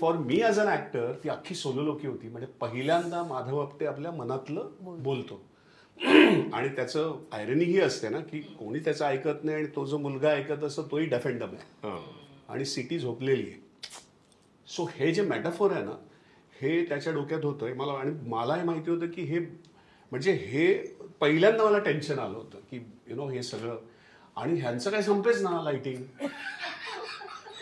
For me as an actor ती अख्खी सोलोलोकी होती. म्हणजे पहिल्यांदा माधव आपटे आपल्या मनातलं बोलतो. आणि त्याचं आयरनी ही असते ना की कोणी त्याचं ऐकत नाही आणि तो जो मुलगा ऐकत असतो तोही डेफेंडम आहे. आणि सिटी झोपलेली आहे. सो हे जे मॅटाफोर आहे ना हे त्याच्या डोक्यात होतं मला आणि मलाही माहिती होतं की हे म्हणजे हे पहिल्यांदा मला टेन्शन आलं होतं की यु नो हे सगळं. आणि ह्यांचं काय संपेच ना लाइटिंग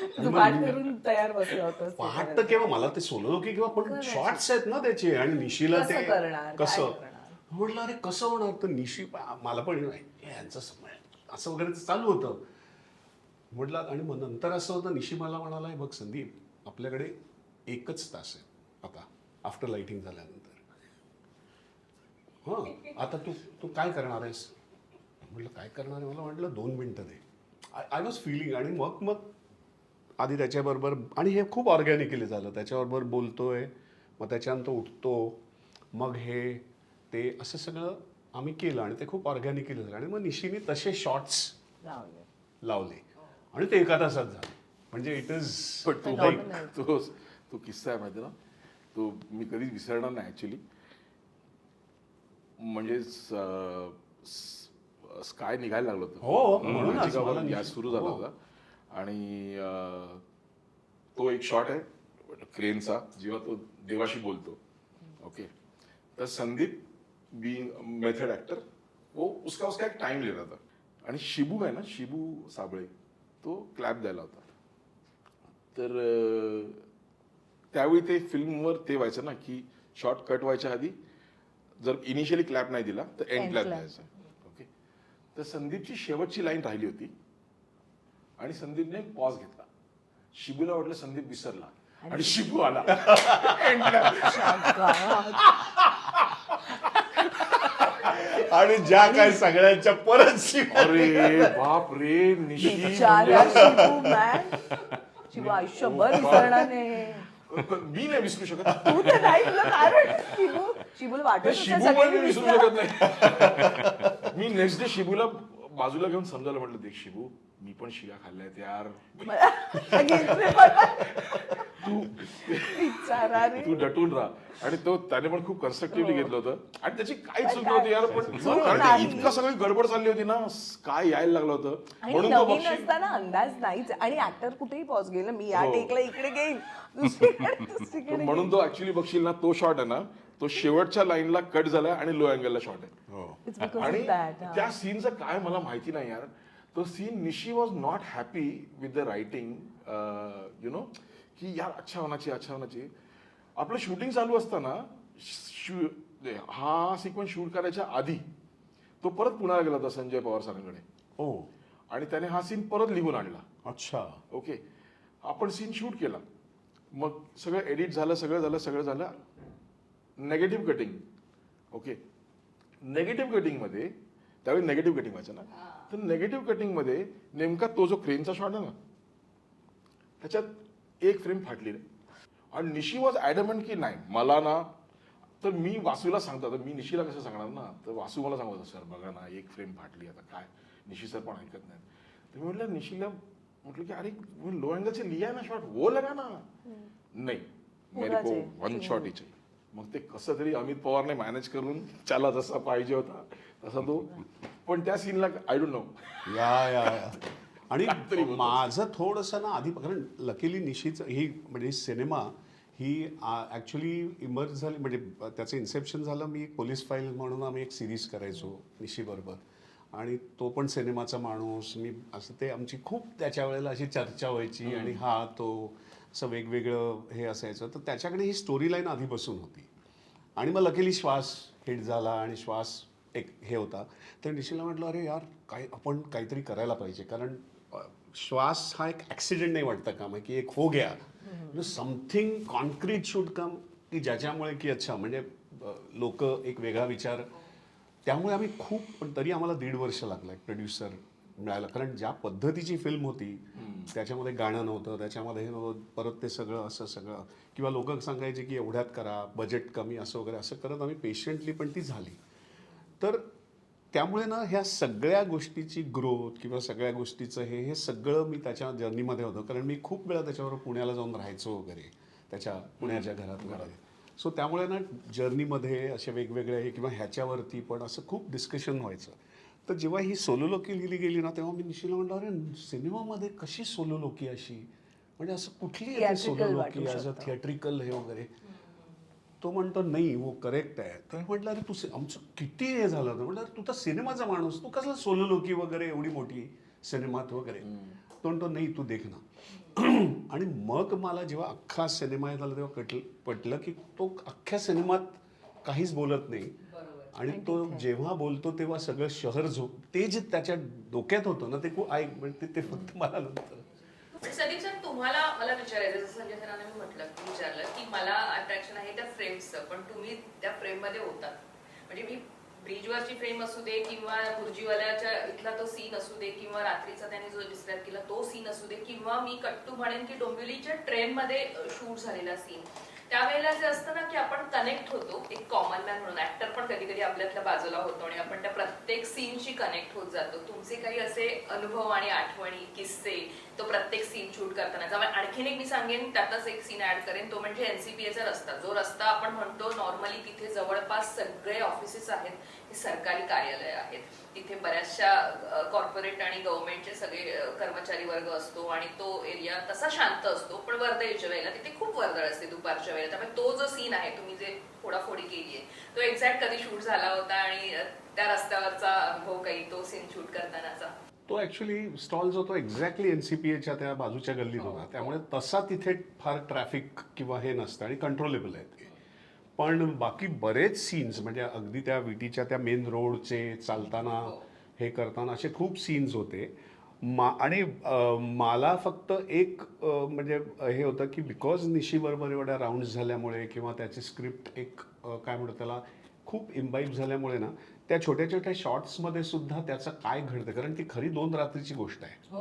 तू पाठ करून तयार बसला होतास ते पहाट तर करायला. केव्हा? मला ते सोलो की किंवा पण शॉर्ट्स आहेत ना त्याचे आणि निशीला कसं ते करणार? कसं? करणार? म्हटलं अरे कसं होणार? तर निशी मला पण नाही, यांचं समय असं वगैरे ते चालू होतं. म्हटलं आणि मग नंतर असं होतं निशी मला म्हणाला "हे बघ संदीप आपल्याकडे एकच तास आहे आता आफ्टर लाइटिंग झाल्यानंतर. हां आता तू तू काय करणार आहेस? म्हटलं काय करणार आहे? मला म्हटलं दोन मिनटं दे. आय वॉज फिलिंग आणि मग मग आधी त्याच्याबरोबर आणि हे खूप ऑर्गॅनिकली झालं. त्याच्याबरोबर बोलतोय मग त्याच्यानंतर उठतो. मग हे ते असं सगळं आम्ही केलं आणि ते खूप ऑर्गॅनिकली झालं. आणि मग निशीने तसे शॉर्ट्स लावले. लावले. आणि ते एका तासात झालं. म्हणजे इट इज पण तो तो तो किस्सा आहे माहिती ना? तो मी कधीच विसरणार नाही ऍक्च्युली म्हणजे स्काय निघायला लागलं होतं. हो, गॅस सुरू झाला हो. होता. आणि तो एक शॉट आहे क्रेनचा जेव्हा तो देवाशी बोलतो. ओके. तर संदीप बी मेथड एक्टर वो उसका उसका एक टाइम ले रहा था. आणि शिबू आहे ना शिबू साबळे तो क्लॅप द्यायला होता. तर त्यावेळी ते फिल्मवर ते व्हायचं ना की शॉर्ट कट व्हायच्या आधी जर इनिशियली क्लॅप नाही दिला तर एंड क्लॅप. द्यायचा. ओके. तर संदीपची शेवटची लाईन राहिली होती आणि संदीपने पॉज घेतला. शिबूला वाटलं संदीप विसरला. आणि शिबू आला. आणि ज्या काय सगळ्यांच्या परत शिव्या अरे बाप रे निशी बिचारा शिबू man. शिबू आयुष्यभर विसरणार. नाही मी नाही विसरू शकत. तू तर नाही तुला काय वाटत शिबू. शिबूला वाटत ते होतं शिबू पण सगळ्यांनी मी विसरू विसरलं. शकत नाही. मी नेक्स्ट डे शिबूला बाजूला घेऊन समजायला म्हटलं देख शिबू मी पण शिया खाल्ल्यात यार. बिचारा रे. तू डटून राहा. आणि तो त्याने पण खूप कन्स्ट्रक्टिव्हली घेतलं होतं. आणि त्याची काहीच चूक नव्हती यार पण चूक कारण नाही. ते इतकं सगळी गडबड चालली होती ना काय यायला लागलं होतं. आणि म्हणून तो नवीन असताना अंदाज नाहीच. आणि ऍक्टर कुठेही पॉज गेलं मी या हो. टेकला इकडे घेईन दुसरीकडे दुसरीकडे म्हणून. तो ऍक्च्युली बघशील ना तो शॉट आहे ना तो शेवटच्या लाईनला कट झालाय आणि लो अँगलला शॉट आहे. हो. It's because आणि that, हा. त्या सीनचं काय मला माहिती नाही यार. तो scene Nishi was not happy with the writing you know की यार अच्छा होना चाहिए अच्छा होना चाहिए. आपलं शूटिंग चालू असताना शू- हा सिक्वेन्स शूट करायच्या आधी तो परत पुण्याला गेला होता संजय पवार सरांकडे. ओ. आणि त्याने हा सीन परत लिहून आणला. अच्छा. ओके. आपण सीन शूट केला. मग सगळं एडिट झालं सगळं झालं सगळं झालं. Negative cutting okay. नेगेटिव्ह कटिंगमध्ये त्यावेळी नेगेटिव्ह कटिंग व्हायचं ना. तर नेगेटिव्ह कटिंगमध्ये नेमका तो जो क्रेनचा शॉट आहे ना त्याच्यात एक फ्रेम फाटली रे. आणि निशी वॉज ॲडमंट की नाही मला ना तर मी वासूला सांगतो आता मी निशीला कसं सांगणार ना तर वासू मला सांगत सर बघा ना एक फ्रेम फाटली आता काय? निशी सर पण ऐकत नाही तर मी म्हटलं निशीला म्हटलं की अरे लो लिया है ना शॉट वो लगा ना नाही मेरे को. वन शॉट चाहिए. मग ते कसं तरी अमित पवारने मॅनेज करून त्याला जसा पाहिजे होता तसा तो. पण त्या सीनला आय डोंट नो या या या. आणि. माझं थोडंसं ना आधी कारण लकीली निशीच ही म्हणजे सिनेमा ही ॲक्च्युली इमर्ज झाली म्हणजे त्याचं इन्सेप्शन झालं मी एक पोलीस फाईल म्हणून आम्ही एक सिरीज करायचो निशीबरोबर. आणि तो पण सिनेमाचा माणूस मी असं ते आमची खूप त्याच्या वेळेला अशी चर्चा व्हायची आणि हा तो असं वेगवेगळं हे असायचं. तर त्याच्याकडे ही स्टोरी लाईन आधीपासून होती. आणि मग लकीली श्वास हिट झाला आणि श्वास एक हे होता. तर निशिला म्हटलं अरे यार काय आपण काहीतरी करायला पाहिजे. कारण श्वास हा एक ॲक्सिडेंट नाही वाटतं का? मग की एक हो गया. समथिंग कॉन्क्रीट शूड कम की ज्याच्यामुळे की अच्छा म्हणजे लोक एक वेगळा विचार. त्यामुळे आम्ही खूप पण तरी आम्हाला दीड वर्ष लागलं एक प्रोड्युसर मिळायला कारण ज्या पद्धतीची फिल्म होती त्याच्यामध्ये गाणं नव्हतं त्याच्यामध्ये हे नव्हतं परत ते सगळं असं सगळं. किंवा लोक सांगायचे की एवढ्यात करा बजेट कमी असं वगैरे असं करत आम्ही पेशंटली पण ती झाली. तर त्यामुळे ना ह्या सगळ्या गोष्टीची ग्रोथ किंवा सगळ्या गोष्टीचं हे हे सगळं मी त्याच्या जर्नीमध्ये होतं. कारण मी खूप वेळा त्याच्यावर पुण्याला जाऊन राहायचो वगैरे त्याच्या पुण्याच्या घरात वगैरे. सो त्यामुळे ना जर्नीमध्ये असे वेगवेगळे हे किंवा ह्याच्यावरती पण असं खूप डिस्कशन व्हायचं. तर जेव्हा ही सोलोलोकी लिहिली गेली ना तेव्हा मी निशिला म्हणलं अरे सिनेमामध्ये कशी सोलोलोकी अशी? म्हणजे असं कुठली सोलोलोकी ॲज अ. थिएट्रिकल हे वगैरे? तो म्हणतो नाही वो करेक्ट आहे. तर म्हटलं अरे तू आमचं किती हे झालं होतं? म्हटलं अरे तू तर सिनेमाचा माणूस तू कसला सोलोलोकी वगैरे एवढी मोठी सिनेमात वगैरे? तो म्हणतो नाही तू देख ना. आणि मग मला जेव्हा अख्खा सिनेमा झाला तेव्हा कटल पटलं की तो अख्ख्या सिनेमात काहीच बोलत नाही. आणि तो जेव्हा बोलतो तेव्हा सगळं शहर झोप ते जे त्याच्या डोक्यात होतं ना ते खूप ऐक म्हणजे ते फक्त मला नंतर पण सदीप सर तुम्हाला मला विचारायचं जसं संजय सरांना मी म्हटलं विचारलं की मला अट्रॅक्शन आहे त्या फ्रेम्सचं पण तुम्ही त्या फ्रेममध्ये होतात म्हणजे मी ब्रिजवरची फ्रेम असू दे किंवा बुर्जीवाल्याच्या इथला तो सीन असू दे किंवा रात्रीचा त्याने जो डिस्क्राईब केला तो सीन असू दे किंवा मी कट्टू म्हणेन की डोंबिवलीच्या ट्रेन मध्ये शूट झालेला सीन त्यावेळेला जे असतं ना की आपण कनेक्ट होतो एक कॉमन मॅन म्हणून. ऍक्टर पण कधी कधी आपल्यातल्या बाजूला होतो आणि आपण त्या प्रत्येक सीनशी कनेक्ट होत जातो. तुमचे काही असे अनुभव आणि आठवणी किस्से तो प्रत्येक सीन शूट करताना. त्यामुळे आणखीन एक मी सांगेन त्यातच एक सीन ऍड करेन. तो म्हणजे एनसीपीएचा रस्ता. जो रस्ता आपण म्हणतो नॉर्मली तिथे जवळपास सगळे ऑफिसेस आहेत हे सरकारी कार्यालय आहेत. तिथे बऱ्याचशा कॉर्पोरेट आणि गव्हर्नमेंटचे सगळे कर्मचारी वर्ग असतो आणि तो एरिया तसा शांत असतो पण वर्दळीच्या वेळेला तिथे खूप वर्दळ असते दुपारच्या वेळेला. त्यामुळे तो जो सीन आहे तुम्ही जे फोडाफोडी केली आहे तो एक्झॅक्ट कधी शूट झाला होता आणि त्या रस्त्यावरचा अनुभव काही तो सीन शूट करतानाचा? तो ऍक्च्युली स्टॉल जो तो एक्झॅक्टली एन सी पी एच्या त्या बाजूच्या गल्लीत होता. त्यामुळे तसा तिथे फार ट्रॅफिक किंवा हे नसतं आणि कंट्रोलेबल आहे पण बाकी बरेच सीन्स म्हणजे अगदी त्या विटीच्या त्या मेन रोडचे चालताना हे. करताना असे खूप सीन्स होते. मा आणि मला फक्त एक म्हणजे हे होतं की बिकॉज निशीबरोबर एवढ्या राऊंड्स झाल्यामुळे किंवा त्याची स्क्रिप्ट एक काय म्हणतो त्याला खूप इम्बाईब झाल्यामुळे ना त्या छोट्या छोट्या शॉर्ट्समध्ये सुद्धा त्याचं काय घडतं? कारण ती खरी दोन रात्रीची गोष्ट आहे.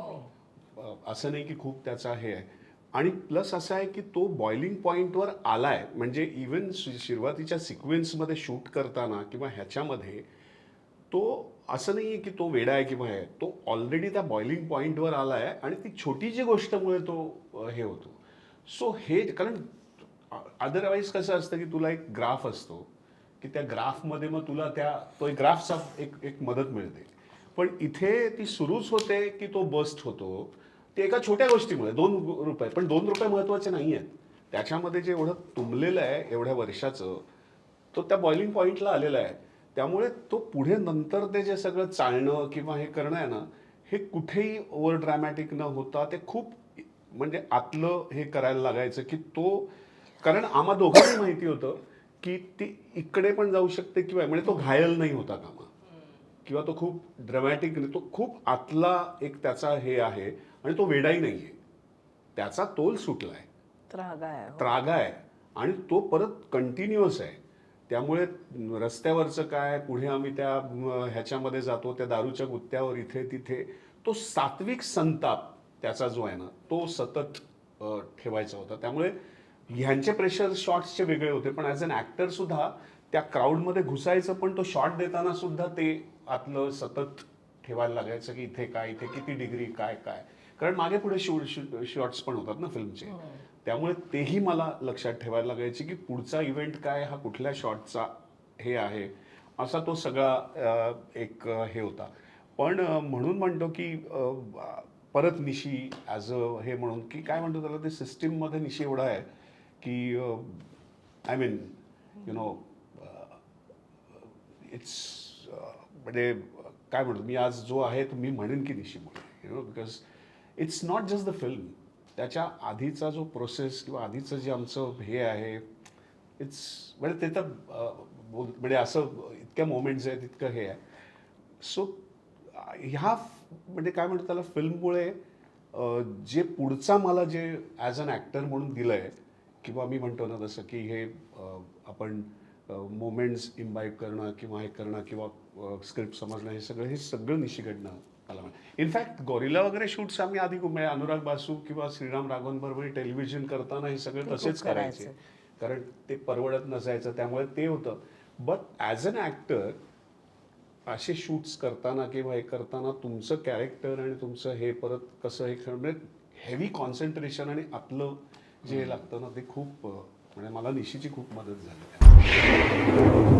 अ, असं नाही की खूप त्याचा हे आहे. आणि प्लस असं आहे की तो बॉइलिंग पॉईंटवर आलाय म्हणजे इवन सुरुवातीच्या सिक्वेन्समध्ये शूट करताना किंवा ह्याच्यामध्ये तो असं नाही आहे की तो वेडा आहे किंवा हे तो ऑलरेडी त्या बॉइलिंग पॉईंटवर आला आहे आणि ती छोटी जी गोष्टमुळे तो हे होतो. सो हे कारण अदरवाईज कसं असतं की तुला एक ग्राफ असतो की त्या ग्राफमध्ये मग तुला त्या तो एक ग्राफचा एक एक मदत मिळते. पण इथे ती सुरूच होते की तो बस्ट होतो. ते एका छोट्या गोष्टीमुळे दोन रुपये पण दोन रुपये महत्त्वाचे नाही आहेत त्याच्यामध्ये जे एवढं तुंबलेलं आहे एवढ्या वर्षाचं तो त्या बॉइलिंग पॉईंटला आलेला आहे. त्यामुळे तो पुढे नंतर ते जे सगळं चालणं किंवा हे करणं आहे ना हे कुठेही ओव्हर ड्रॅमॅटिक न होता ते खूप म्हणजे आतलं हे करायला लागायचं की तो कारण आम्हा दोघांनी माहिती होतं की ती इकडे पण जाऊ शकते किंवा म्हणजे तो घायल नाही होता कामा. किंवा तो खूप ड्रमॅटिक तो खूप आतला एक त्याचा हे आहे. आणि तो वेडाही नाही आहे त्याचा तोल सुटला आहे त्रागा आहे हो. त्रागा आहे. आणि तो परत कंटिन्युअस आहे. त्यामुळे रस्त्यावरचं काय पुढे आम्ही त्या म, ह्याच्यामध्ये जातो त्या दारूच्या गुत्त्यावर इथे तिथे तो सात्विक संताप त्याचा जो आहे ना तो सतत अ, ठेवायचा होता. त्यामुळे ह्यांचे प्रेशर शॉट्सचे वेगळे होते पण ॲज अन ॲक्टर सुद्धा त्या क्राऊडमध्ये घुसायचं पण तो शॉट देताना सुद्धा ते आतलं सतत ठेवायला लागायचं की इथे काय इथे किती डिग्री काय काय. कारण मागे पुढे शूट शॉट्स पण होतात ना फिल्मचे. त्यामुळे तेही मला लक्षात ठेवायला लागायचे की पुढचा इव्हेंट काय हा कुठल्या शॉटचा हे आहे असा तो सगळा एक हे होता. पण म्हणून म्हणतो की परत निशी ॲज अ हे म्हणून की काय म्हणतो त्याला ते सिस्टीममध्ये निशी एवढा आहे की I mean you know it's म्हणजे काय म्हणतो मी आज जो आहे तो मी म्हणेन की निशी म्हणून you know because it's not just the film त्याच्या आधीचा जो प्रोसेस किंवा आधीचं जे आमचं हे आहे इट्स म्हणजे ते तर बोल म्हणजे असं इतक्या मोमेंट्स आहेत इतकं हे आहे. सो ह्या म्हणजे काय म्हणतो त्याला फिल्ममुळे जे पुढचा मला जे ॲज अन ॲक्टर म्हणून दिलं आहे किंवा मी म्हणतो ना जसं की हे आपण मोमेंट्स इम्बाईब करणं किंवा हे करणं किंवा स्क्रिप्ट समजणं हे सगळं हे सगळं निशिगडणं मला इनफॅक्ट गोरिला वगैरे शूट्स आम्ही आधी म्हणजे अनुराग बासू किंवा श्रीराम राघवनबरोबर टेलिव्हिजन करताना हे सगळे तसेच करायचे. कारण ते परवडत नसायचं त्यामुळे ते होतं. बट ॲज अन ॲक्टर असे शूट्स करताना किंवा हे करताना तुमचं कॅरेक्टर आणि तुमचं हे परत कसं हे म्हणजे हेवी कॉन्सन्ट्रेशन आणि आतलं जे लागतं ना ते खूप म्हणजे मला निशीची खूप मदत झाली.